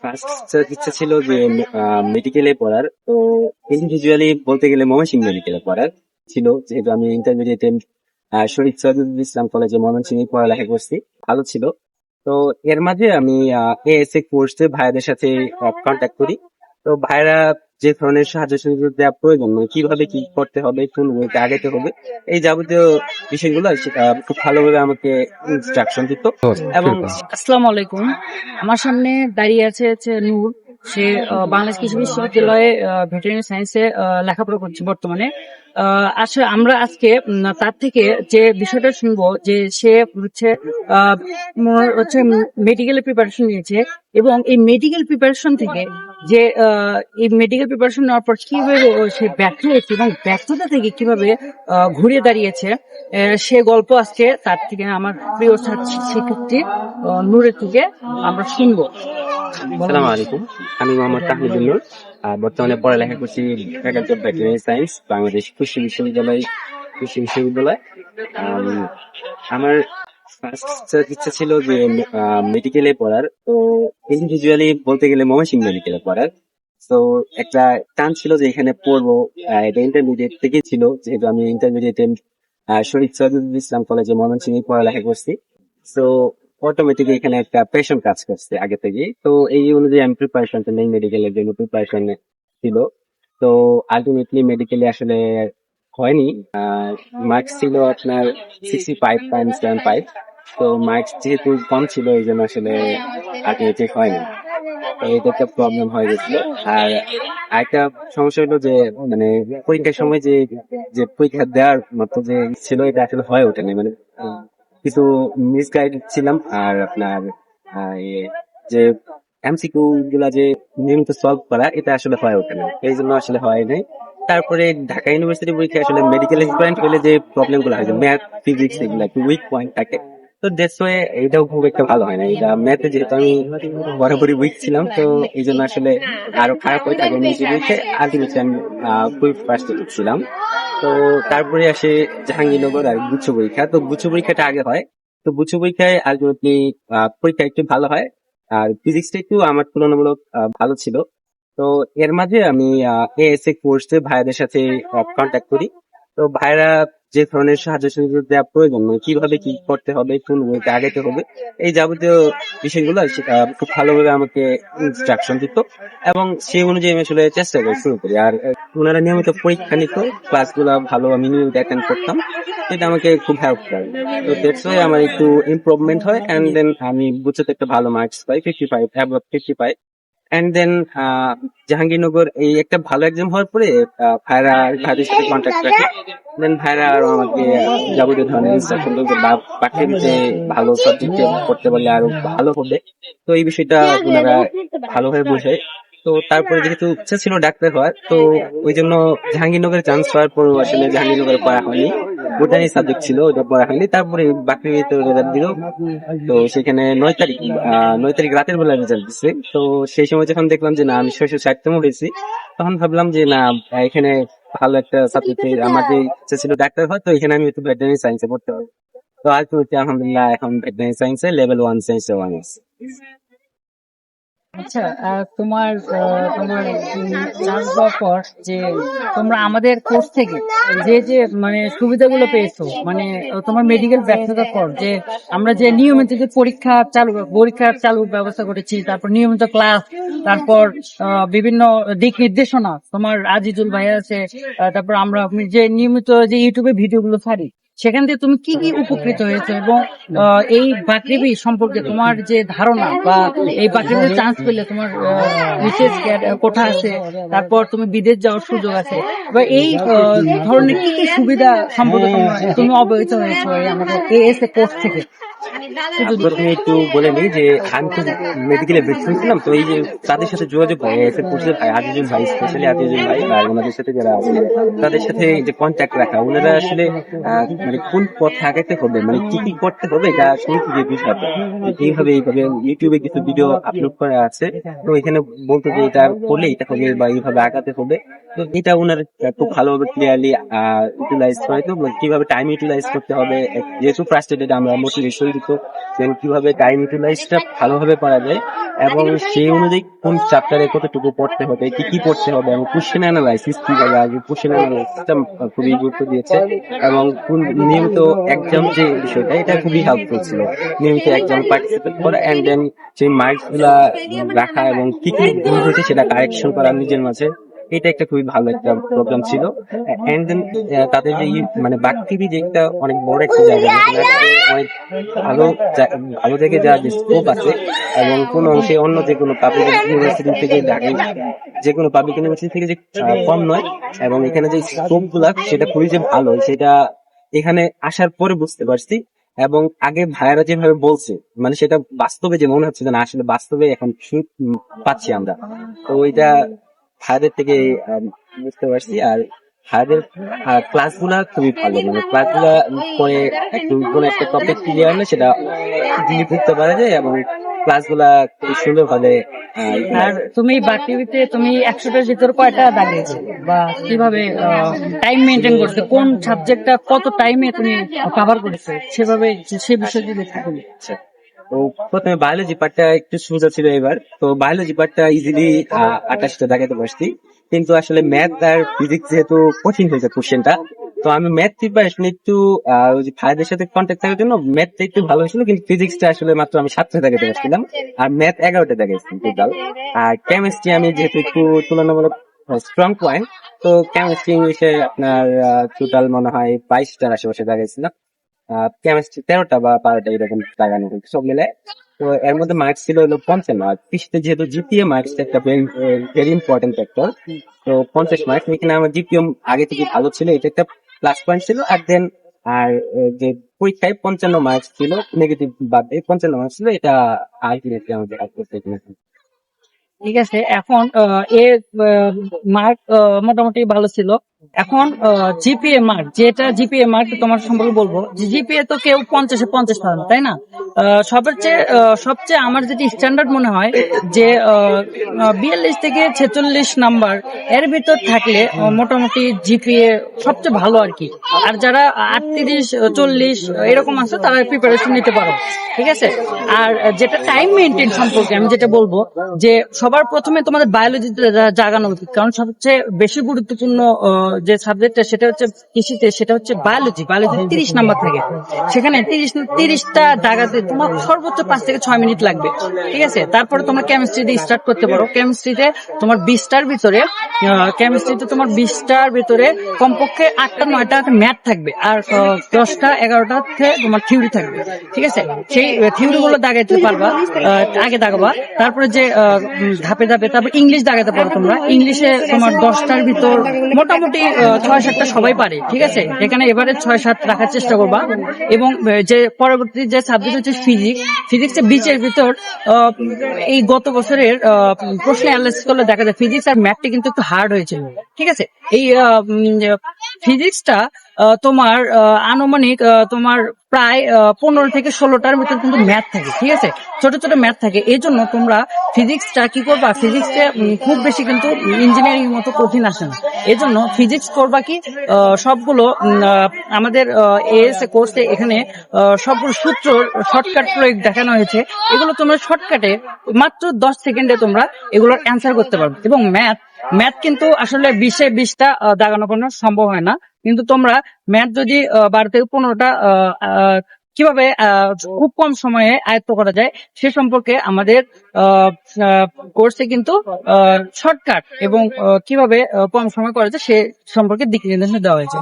First ইচ্ছা ছিল যে মেডিকেলে পড়ার। তো ইন্ডিভিজুয়ালি বলতে গেলে ময়মনসিংহ মেডিকেলে পড়ার ছিল। যেহেতু আমি ইন্টারমিডিয়েটে শরীফ সৈয়দুল ইসলাম কলেজে ময়মনসিংহে পড়ালেখা করছি। ভালো ছিল। তো এর মাঝে আমি এএসএ কোর্সে ভাইয়াদের সাথে কন্ট্যাক্ট করি। তো ভাইরা যে ধরনের সাহায্য সুযোগ দেওয়া প্রয়োজন মানে কীভাবে কি করতে হবে কোন ওয়েতে আগাতে হবে এই যাবতীয় বিষয়গুলো সেটা খুব ভালোভাবে আমাকে ইনস্ট্রাকশন দিত। এবং আসসালামু আলাইকুম। আমার সামনে দাঁড়িয়ে আছে নূর। সে বাংলাদেশ কৃষি বিশ্ববিদ্যালয়ে ভেটেরিনারি সায়েন্সে লেখাপড়া করছে বর্তমানে। আসলে আমরা আজকে তার থেকে যে বিষয়টা শুনব, যে সে হচ্ছে হচ্ছে মেডিকেল প্রিপারেশন নিয়েছে এবং এই মেডিকেল প্রিপারেশন থেকে যে এই মেডিকেল প্রিপারেশন নেওয়ার পর কীভাবে সে ব্যর্থ হয়েছে এবং ব্যর্থতা থেকে কীভাবে ঘুরে দাঁড়িয়েছে সে গল্প আজকে তার থেকে আমার প্রিয় শিক্ষার্থী নূরের থেকে আমরা শুনব। আসসালামু আলাইকুম। আমি মোহাম্মদ তাহমিদুল নূর আর বর্তমানে পড়ালেখা করছি ভেটেরিনারি সায়েন্স, বাংলাদেশ কৃষি বিশ্ববিদ্যালয় কৃষি বিশ্ববিদ্যালয়। আমার ফার্স্ট ইচ্ছা ছিল যে মেডিকেলে পড়ার। তো ইন্ডিভিজুয়ালি বলতে গেলে ময়মনসিংহ মেডিকেলে পড়ার। তো একটা টান ছিল যে এখানে পড়ব। এটা ইন্টারমিডিয়েট থেকে ছিল। যেহেতু আমি ইন্টারমিডিয়েটে শরীফ সৈয়দুল ইসলাম কলেজে ময়মনসিংহে পড়ালেখা করছি। তো অটোমেটিক এখানে একটা প্রেশন কাজ করছে আগে থেকে তো এই অনুযায়ী আমি প্রিপারেশনটা নেই মেডিকেলের জন্য প্রিপারেশন ছিল। তো আলটিমেটলি মেডিকেলে আসলে হয়নি। মার্কস ছিল আপনার sixty five point seven five তো মার্কস যেহেতু কম ছিল, এই জন্য আসলে আলটিমেটলি হয়নি। এটা একটা প্রবলেম হয়ে গেছিল। আর একটা সমস্যা হলো যে মানে পরীক্ষার সময় যে যে পরীক্ষা দেওয়ার মতো যে ছিল, এটা আসলে হয়ে ওঠেনি। মানে কিছু মিসগাইড ছিলাম আর আপনার যে এমসিকিউ গুলা যে নিয়মিত সলভ করা, এটা আসলে হয় ওঠে না এই জন্য আসলে হয় নাই। তারপরে ঢাকা ইউনিভার্সিটি পরীক্ষা আসলে মেডিকেল স্টুডেন্ট হলে যে প্রবলেমগুলো হয় ম্যাথ ফিজিক্স এগুলো একটু উইক পয়েন্ট থাকে। তো দ্যাটস ওয়ে এটাও খুব একটা ভালো হয় না এটা ম্যাথে যেহেতু আমি বরাবরই উইক ছিলাম, তো এই জন্য আসলে আরও খারাপ হয়ে থাকে নিজে আলটিমেটলি আমি খুবই ফার্স্ট ছিলাম। তো তারপরে আসে জাহাঙ্গীরনগর আর গুচ্ছ পরীক্ষা। তো গুচ্ছ পরীক্ষাটা আগে হয়। তো গুচ্ছ পরীক্ষায় আর আলটিমেটলি পরীক্ষা একটু ভালো হয়। আর ফিজিক্সটা একটু আমার তুলনামূলক ভালো ছিল। তো এর মাঝে আমি এএসএ কোর্সে ভাইয়াদের সাথে কন্ট্যাক্ট করি। তো ভাইরা যে ধরনের সুযোগ দেওয়া প্রয়োজন মানে কীভাবে কি করতে হবে, কোন ওয়েতে আগাতে হবে, এই যাবতীয় বিষয়গুলো খুব ভালোভাবে আমাকে ইনস্ট্রাকশন দিত এবং সেই অনুযায়ী আমি আসলে চেষ্টা করে শুরু করি। আর ওনারা নিয়মিত পরীক্ষা নিত, ক্লাসগুলো ভালো আমি নিয়মিত অ্যাটেন্ড করতাম, এটা আমাকে খুব হেল্প করে। তো দ্যাটস আমার একটু ইমপ্রুভমেন্ট হয় অ্যান্ড দেন আমি বুঝতে একটা ভালো marks pi fifty five above fifty five and then Jahangirnagar এই একটা ভালো এক্সাম হওয়ার পরে ভাইরা ভাইদের সাথে কন্ট্যাক্ট রাখে। দেন ভাইরা আরও আমাকে যাবতীয় ধরনের ইনস্ট্রাকশন দিতে পাঠিয়ে ভালো সাবজেক্টে পড়তে পারলে আরও ভালো হবে তো এই বিষয়টা ওনারা ভালোভাবে বোঝায়। তো তারপরে যেহেতু ইচ্ছা ছিল ডাক্তার হওয়ার, তো ওই জন্য জাহাঙ্গীরনগরে চান্স পাওয়ার পর আসলে জাহাঙ্গীরনগরে পড়া হয়নি। বোটানি সাবজেক্ট ছিল, ওটা পড়া হয়নি তারপরে বাকরিতে রেজাল্ট দিল। তো সেখানে নয় তারিখ নয় তারিখ রাতের বেলা রেজাল্ট দিচ্ছে তো সেই সময় যখন দেখলাম যে না, আমি ছয়শো ষাটতম হয়েছি, তখন ভাবলাম যে না, এখানে ভালো একটা সাবজেক্ট আমার যে ইচ্ছা ছিল ডাক্তার হয় তো এখানে আমি একটু ভেটেরিনারি সায়েন্সে পড়তে হবে তো আলটিমেটলি আলহামদুলিল্লাহ, এখন ভেটেরিনারি সায়েন্সে লেভেল ওয়ান সায়েন্সে ওয়ান আচ্ছা তোমার তোমার চান্স পর যে তোমরা আমাদের কোর্স থেকে যে যে মানে সুবিধাগুলো পেয়েছ মানে তোমার মেডিকেল ব্যর্থতার পর যে আমরা যে নিয়মিত যে পরীক্ষা চালু, পরীক্ষার চালু ব্যবস্থা করেছি, তারপর নিয়মিত ক্লাস তারপর বিভিন্ন দিক নির্দেশনা তোমার আজিজুল ভাই আছে তারপর আমরা যে নিয়মিত যে ইউটিউবে ভিডিওগুলো ছাড়ি সেখান থেকে তুমি কি কি উপকৃত হয়েছে এবং এই বাকরিবি সম্পর্কে তোমার যে ধারণা বা এই বাকরিবিতে চান্স পেলে তোমার বিশেষ কোঠা আছে তারপর তুমি বিদেশ যাওয়ার সুযোগ আছে। বা এই ধরনের কি কি সুবিধা সম্পর্কে তুমি অবহিত হয়েছো এই আমাদের এএস কোর্স থেকে? প্রথমে একটু বলে নিই যে আমি তো মেডিকেলে তো এই যে তাদের সাথে যোগাযোগ এসে আজিজুল ভাই স্পেশালি আজিজুল ভাই আর ওনাদের সাথে যারা আছে তাদের সাথে যে কন্ট্যাক্ট রাখা ওনারা আসলে মানে কোন পথে আগাতে হবে মানে কি কি করতে হবে এটা শুনতে যে এইভাবে এইভাবে ইউটিউবে কিছু ভিডিও আপলোড করা আছে তো এখানে বলতো যে এটা করলে এটা হবে বা এইভাবে আগাতে হবে এটা ওনার খুব ভালোভাবে ক্লিয়ারলি ইউটিলাইজ করে তো কীভাবে টাইম ইউটিলাইজ করতে হবে, যেহেতু ফার্স্ট এডে আমরা মোটিভেশন দিত দেন কীভাবে টাইম ইউটিলাইজটা ভালোভাবে করা যায়, এবং সেই অনুযায়ী কোন চ্যাপ্টারে কতটুকু পড়তে হবে, কি কি পড়তে হবে, এবং কোশ্চেন অ্যানালাইসিস কীভাবে আগে কোশ্চেন অ্যানালাইসিসটা খুবই গুরুত্ব দিয়েছে, এবং কোন নিয়মিত এক্সাম যে বিষয়টা, এটা খুবই হেল্পফুল ছিল। নিয়মিত এক্সাম পার্টিসিপেট করা এন্ড দেন সেই মার্কসগুলা রাখা এবং কি কি ভুল হয়েছে, সেটা কারেকশন করা নিজের মাঝে। এটা একটা খুবই ভালো একটা প্রোগ্রাম ছিল। এন্ড দেন তাদের যে মানে বাকটিভি যে একটা অনেক বড় একটা জায়গা অনেক ভালো ভালো থেকে যা যে স্কোপ আছে এবং কোন অংশে অন্য যে কোনো পাবলিক ইউনিভার্সিটি থেকে ঢাকা যে কোনো পাবলিক ইউনিভার্সিটি থেকে যে কম নয় এবং এখানে যে স্কোপগুলা, সেটা খুবই যে ভালো, সেটা এখানে আসার পরে বুঝতে পারছি এবং আগে ভাইয়ারা যেভাবে বলছে মানে সেটা বাস্তবে যে মনে হচ্ছে যে না, আসলে বাস্তবে এখন পাচ্ছি আমরা। তো ওইটা ভাইয়াদের থেকে বুঝতে পারছি। আর ভাইয়াদের ক্লাসগুলা খুবই ভালো। মানে ক্লাসগুলা পরে কোন একটা টপিক ক্লিয়ার হলে সেটা ইজিলি বুঝতে পারা যায় এবং ক্লাসগুলা খুব সুন্দর ভাবে আর তুমি বাকিতে তুমি একশোটার ভিতর কয়টা দাগিয়েছো বা কীভাবে টাইম মেনটেন করছ? কোন সাবজেক্টটা কত টাইমে তুমি কভার করেছ? সেভাবে সে বিষয়ে যদি আচ্ছা। তো প্রথমে বায়োলজি পার্টটা একটু সোজা ছিল এবার। তো বায়োলজি পার্টটা ইজিলি আঠাশটা দেখাতে পারছি। কিন্তু আসলে ম্যাথ আর ফিজিক্স যেহেতু কঠিন হয়েছে কোশ্চেনটা তো আমি ম্যাথ প্রিপারেশন একটু ভাইদের সাথে কন্ট্যাক্ট থাকার জন্য ম্যাথটা একটু ভালো হয়েছিল, কিন্তু ফিজিক্সটা আসলে মাত্র আমি সাতটা দেখাতে পারছিলাম। আর ম্যাথ এগারোটা দেখাইছি টোটাল আর কেমিস্ট্রি আমি যেহেতু একটু তুলনামূলক স্ট্রং পয়েন্ট তো কেমিস্ট্রি ইংলিশে আপনার টোটাল মনে হয় বাইশটার আশেপাশে দেখাইছিলাম। কেমিস্ট্রি তেরোটা বা বারোটা এরকম লাগানো সব মিলে তো এর মধ্যে মার্কস ছিল হলো পঞ্চান্ন, আর পৃষ্ঠে যেহেতু জিপিএ মার্কস একটা ভেরি ইম্পর্টেন্ট ফ্যাক্টর তো পঞ্চাশ মার্কস এখানে আমার জিপিএম আগে থেকে ভালো ছিল, এটা একটা প্লাস পয়েন্ট ছিল, আর দেন আর যে পরীক্ষায় পঞ্চান্ন মার্কস ছিল নেগেটিভ বাদ দিয়ে পঞ্চান্ন মার্কস ছিল, এটা আলটিমেটলি আমাদের করছে এখানে। ঠিক আছে, এখন এর মার্ক মোটামুটি ভালো ছিল এখন জিপিএ মার্ক যেটা জিপিএ মার্ক তোমার সম্পর্কে বলব জিপিএ তো কেউ পঞ্চাশে পঞ্চাশ পাবে তাই না? সবচেয়ে সবচেয়ে আমার যেটি স্ট্যান্ডার্ড মনে হয়, যে বিয়াল্লিশ থেকে ছেচল্লিশ নাম্বার এর ভিতর থাকলে মোটামুটি জিপিএ সবচেয়ে ভালো আর কি। আর যারা আটত্রিশ, চল্লিশ, এরকম আছে, তারা প্রিপারেশন নিতে পারো, ঠিক আছে? আর যেটা টাইম মেনটেন সম্পর্কে আমি যেটা বলব, যে সবার প্রথমে তোমাদের বায়োলজিতে জাগানো উচিত, কারণ সবচেয়ে বেশি গুরুত্বপূর্ণ যে সাবজেক্টটা সেটা হচ্ছে কৃষিতে, সেটা হচ্ছে বায়োলজি বায়োলজি তিরিশ নাম্বার থেকে। সেখানে তিরিশ, তিরিশটা জায়গাতে তোমার সর্বোচ্চ পাঁচ থেকে ছয় মিনিট লাগবে, ঠিক আছে? তারপরে তোমরা কেমিস্ট্রি দিয়ে স্টার্ট করতে পারো। কেমিস্ট্রিতে তোমার বিশটার ভিতরে কেমিস্ট্রিতে তোমার বিশটার ভিতরে কমপক্ষে আটটা, নয়টা ম্যাথ থাকবে আর দশটা, এগারোটা তোমার থিওরি থাকবে, ঠিক আছে? সেই থিওরি গুলো দাগাইতে পারবা আগে দাগাবা। তারপরে যে ধাপে ধাপে, তারপর ইংলিশ দাগাতে পারো তোমরা। ইংলিশে তোমার দশটার ভিতর মোটামুটি আহ, ছয় সাতটা সবাই পারে ঠিক আছে? এখানে এবারে ছয় সাত রাখার চেষ্টা করবা। এবং যে পরবর্তী যে সাবজেক্ট হচ্ছে ফিজিক্স ফিজিক্সের বিচের ভিতর এই গত বছরের প্রশ্ন অ্যানালাইসিস করলে দেখা যায় ফিজিক্স আর ম্যাথটি কিন্তু একটু হার্ড হয়েছিল ঠিক আছে? এই ফিজিক্সটা তোমার আনুমানিক তোমার প্রায় পনেরো থেকে ষোলোটার ভিতর কিন্তু ম্যাথ থাকে, ঠিক আছে? ছোট ছোট ম্যাথ থাকে। এই জন্য তোমরা ফিজিক্সটা কি করবা? ফিজিক্সে খুব বেশি কিন্তু ইঞ্জিনিয়ারিং মতো কঠিন আসে না। এই জন্য ফিজিক্স করবা কি? সবগুলো আমাদের এএস কোর্সে এখানে সবগুলো সূত্র শর্টকাট প্রয়োগ দেখানো হয়েছে। এগুলো তোমরা শর্টকাটে মাত্র দশ সেকেন্ডে তোমরা এগুলোর অ্যান্সার করতে পারবে। এবং ম্যাথ ম্যাথ কিন্তু আসলে বিশে বিশটা দাগানো কোনো সম্ভব হয় না। কিন্তু তোমরা ম্যাথ যদি বারো থেকে পনেরোটা কীভাবে খুব কম সময়ে আয়ত্ত করা যায়, সে সম্পর্কে আমাদের কোর্সে কিন্তু শর্টকাট এবং কীভাবে কম সময় করা যায় সে সম্পর্কে দিক নির্দেশনা দেওয়া হয়েছে।